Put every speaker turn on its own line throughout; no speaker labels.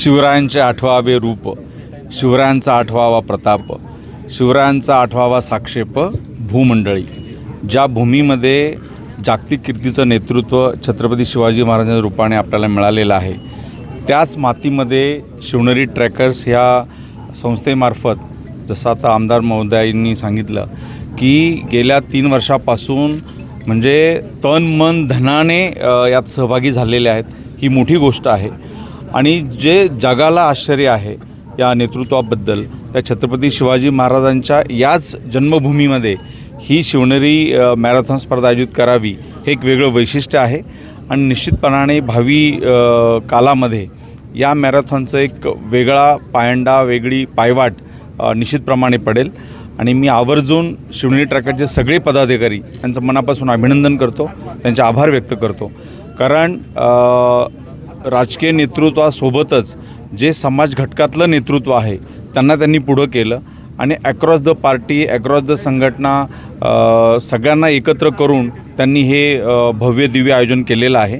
शिवरायांचे आठवावे रूप शिवरायांचा आठवावा प्रताप शिवरायांचा आठवावा साक्षेप भूमंडळी ज्या भूमीमध्ये जागतिक कीर्तीचं नेतृत्व छत्रपती शिवाजी महाराजांच्या रूपाने आपल्याला मिळालेलं आहे त्याच मातीमध्ये शिवनेरी ट्रॅकर्स ह्या संस्थेमार्फत जसं आता आमदार महोदयांनी सांगितलं की गेल्या तीन वर्षापासून म्हणजे तन मन धनाने यात सहभागी झालेले आहेत ही मोठी गोष्ट आहे. आणि जे जगाला आश्चर्य आहे या नेतृत्वाबद्दल त्या छत्रपती शिवाजी महाराजांच्या याच जन्मभूमीमध्ये ही शिवनेरी मॅरेथॉन स्पर्धा आयोजित करावी हे एक वेगळं वैशिष्ट्य आहे. आणि निश्चितपणाने भावी कालामध्ये या मॅरेथॉनचं एक वेगळा पायंडा वेगळी पायवाट निश्चितप्रमाणे पडेल. आणि मी आवर्जून शिवनेरी ट्रॅकरचे सगळे पदाधिकारी यांचं मनापासून अभिनंदन करतो त्यांचे आभार व्यक्त करतो. कारण राजकीय नेतृत्वासोबतच जे समाज घटकातलं नेतृत्व आहे त्यांना त्यांनी पुढं केलं आणि across the party across the संघटना सगळ्यांना एकत्र करून त्यांनी हे भव्य दिव्य आयोजन केलेलं आहे.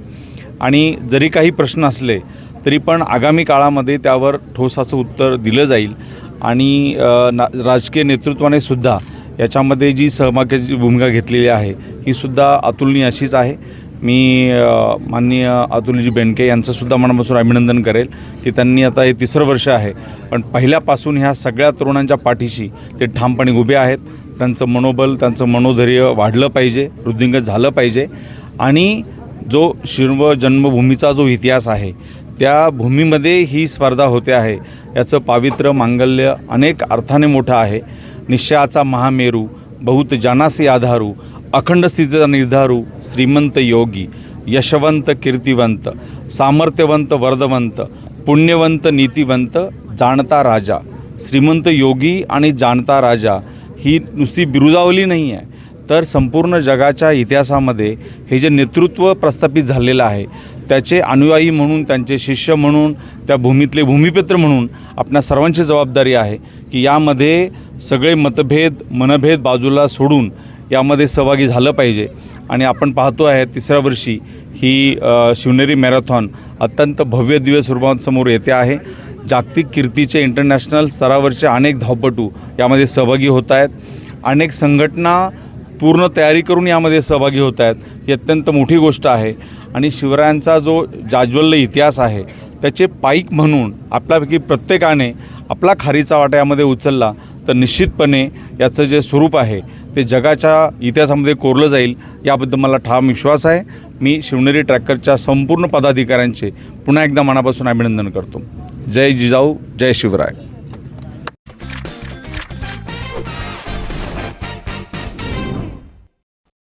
आणि जरी काही प्रश्न असले तरी पण आगामी काळामध्ये त्यावर ठोसाचं उत्तर दिलं जाईल आणि ना राजकीय नेतृत्वाने सुद्धा याच्यामध्ये जी सहभागाची भूमिका घेतलेली आहे ही सुद्धा अतुलनीय अशीच आहे. मी माननीय अतुलजी बेंडके यांचंसुद्धा मनापासून अभिनंदन करेल की त्यांनी आता हे तिसरं वर्ष आहे. पण पहिल्यापासून ह्या सगळ्या तरुणांच्या पाठीशी ते ठामपणे उभे आहेत. त्यांचं मनोबल त्यांचं मनोधैर्य वाढलं पाहिजे वृद्धिंगत झालं पाहिजे. आणि जो शिर्व जन्मभूमीचा जो इतिहास आहे त्या भूमीमध्ये ही स्पर्धा होते आहे. याचं पावित्र्य मांगल्य अनेक अर्थाने मोठं आहे. निश्चयाचा महामेरू बहुत जानासी आधारू अखंड स्थितीचा निर्धारू श्रीमंत योगी यशवंत कीर्तिवंत सामर्थ्यवंत वर्धवंत पुण्यवंत नीतिवंत जाणता राजा श्रीमंत योगी आणि जाणता राजा ही नुसती बिरुदावली नाही आहे तर संपूर्ण जगाच्या इतिहासामध्ये हे जे नेतृत्व प्रस्थापित झालेलं आहे त्याचे अनुयायी म्हणून त्यांचे शिष्य म्हणून त्या भूमीतले भूमिपुत्र म्हणून आपल्या सर्वांची जबाबदारी आहे की यामध्ये सगळे मतभेद मनभेद बाजूला सोडून यामध्ये सहभागी झालं पाहिजे. आणि आपण पाहतो आहे तिसऱ्या वर्षी ही शिवनेरी मॅरेथॉन अत्यंत भव्य दिव्य स्वरूपांसमोर येते आहे. जागतिक कीर्तीचे इंटरनॅशनल स्तरावरचे अनेक धावपटू यामध्ये सहभागी होत आहेत. अनेक संघटना पूर्ण तयारी करून यामध्ये सहभागी होत आहेत. ही अत्यंत मोठी गोष्ट आहे. आणि शिवरायांचा जो जाज्वल्य इतिहास आहे त्याचे पाईक म्हणून आपल्यापैकी प्रत्येकाने आपला खारीचा वाटा यामध्ये उचलला. तर निश्चितपणे याचं जे स्वरूप आहे ते जगाच्या इतिहासामध्ये कोरलं जाईल याबद्दल मला ठाम विश्वास आहे. मी शिवनेरी ट्रॅकरच्या संपूर्ण पदाधिकाऱ्यांचे पुन्हा एकदा मनापासून अभिनंदन करतो. जय जिजाऊ जय शिवराय.